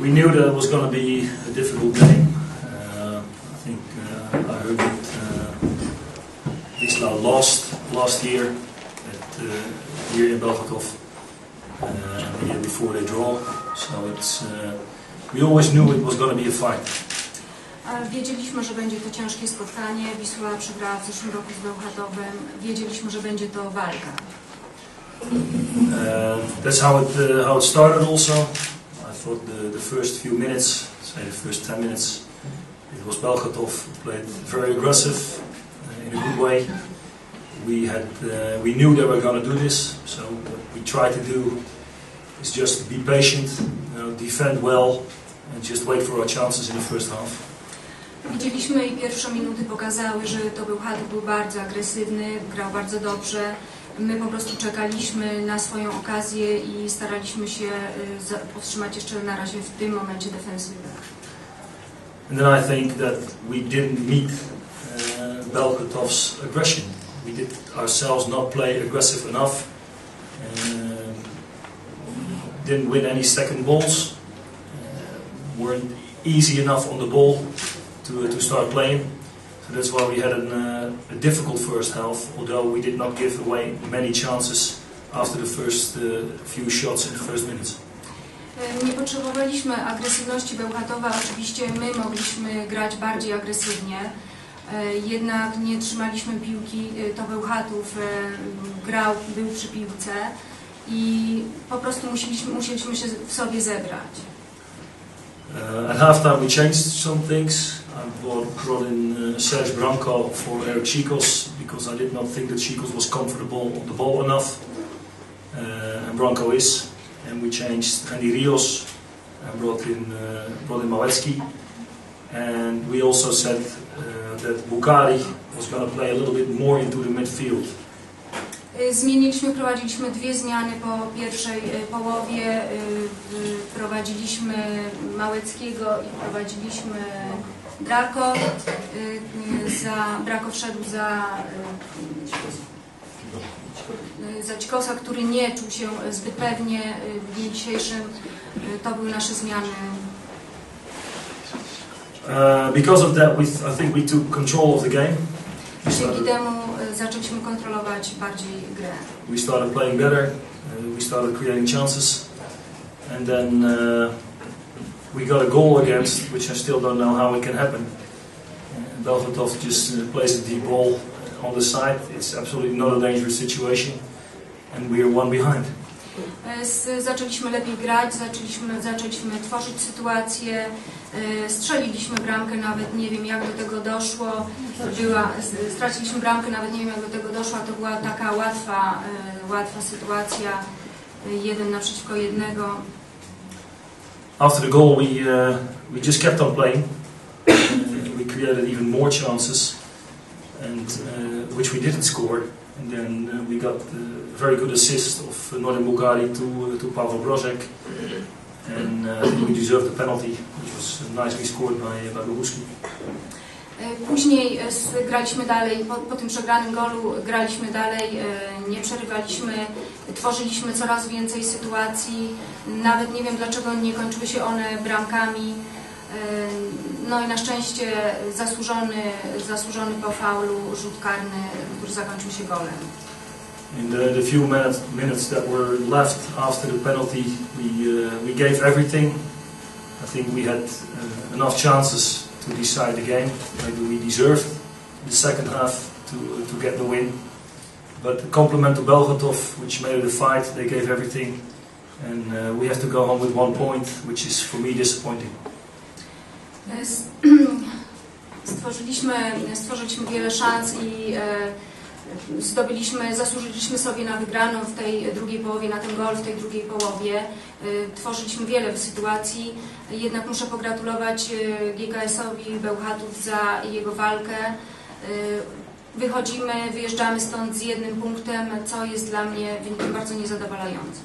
We knew that it was going to be a difficult game. Uh, I think uh, I heard that uh, Isla lost last year at uh, here in Belgakov, uh, the year before they draw. So it's uh, we always knew it was going to be a fight. Wiedzieliśmy, że będzie to ciężkie spotkanie. Wisła przegrała w zeszłym roku z Bełchatowem. Wiedzieliśmy, że będzie to walka. Uh, that's how it uh, how it started. Also, Thought the, the first few minutes, say the first ten minutes, it was Belgatov played very aggressive uh, in a good way. We had uh, we knew they were going to do this, so what we tried to do is just be patient, you know, defend well, and just wait for our chances in the first half. Widzieliśmy i pierwsze minuty pokazały, że to był Haduk był bardzo agresywny, grał bardzo dobrze. My po prostu czekaliśmy na swoją okazję i staraliśmy się y, powstrzymać jeszcze na razie w tym momencie defensywę. And then I think that we didn't meet uh, Belgatov's aggression. We did ourselves not play aggressive enough. Um, didn't win any second balls. Uh, weren't easy enough on the ball to, to start playing. That's why we had an, uh, a difficult first half, although we did not give away many chances after the first uh, few shots in the first minutes. Y, Nie potrzebowaliśmy agresywności Bełchatowa, oczywiście my mogliśmy grać bardziej agresywnie. Y, Jednak nie trzymaliśmy piłki, y, to Bełchatów grał, był przy piłce i po prostu musieliśmy, musieliśmy się w sobie zebrać. Uh, at halftime, we changed some things. Brought, in uh, Serge Branco for Eric Chicos because I did not think that Chicos was comfortable on the ball enough, uh, and Branco is. And we changed Andy Rios and brought in uh, brought in Małecki. And we also said uh, that Bukari was going to play a little bit more into the midfield. Y, Zmieniliśmy, wprowadziliśmy dwie zmiany po pierwszej y, połowie. y, Wprowadziliśmy Małeckiego i wprowadziliśmy Drako. Za, Drako wszedł za, za który nie czuł się zbyt pewnie w dniu dzisiejszym. To były nasze zmiany. Uh, because of that, we I think we took control of the game. We Dzięki started, temu zaczęliśmy kontrolować bardziej grę. we started playing better. Uh, we started creating chances, and then uh, we got a goal against, which I still don't know how it can happen. Uh, Belvatov just uh, plays a deep ball on the side. It's absolutely not a dangerous situation, and we are one behind. Z- Zaczęliśmy lepiej grać, zaczęliśmy, zaczęliśmy tworzyć sytuację, y, strzeliliśmy bramkę, nawet nie wiem jak do tego doszło, była, straciliśmy bramkę, nawet nie wiem jak do tego doszło, to była taka łatwa, y, łatwa sytuacja, jeden naprzeciwko jednego. After the goal, we uh, we just kept on playing. Uh, we created even more chances, and uh, which we didn't score. And then uh, we got a very good assist of Northern Bulgari to to Pavel Brozek, and uh, we deserved the penalty, which was nicely scored by by Później s- graliśmy dalej, po, po tym przegranym golu graliśmy dalej, y, nie przerywaliśmy, tworzyliśmy coraz więcej sytuacji, nawet nie wiem dlaczego nie kończyły się one bramkami. No i na szczęście zasłużony, zasłużony po faulu rzut karny, który zakończył się golem. In the, the few minutes, minutes that were left after the penalty, we uh, we gave everything. I think we had uh, enough chances to decide the game. Maybe we deserved the second half to to get the win. But the compliment to Belgatov, which made it a fight, they gave everything, and uh, we have to go home with one point, which is for me disappointing. Stworzyliśmy, stworzyliśmy wiele szans i zdobyliśmy, zasłużyliśmy sobie na wygraną w tej drugiej połowie, na ten gol w tej drugiej połowie. E, Tworzyliśmy wiele sytuacji, jednak muszę pogratulować e, GKS-owi Bełchatów za jego walkę. E, Wychodzimy, wyjeżdżamy stąd z jednym punktem, co jest dla mnie wynikiem bardzo niezadowalającym.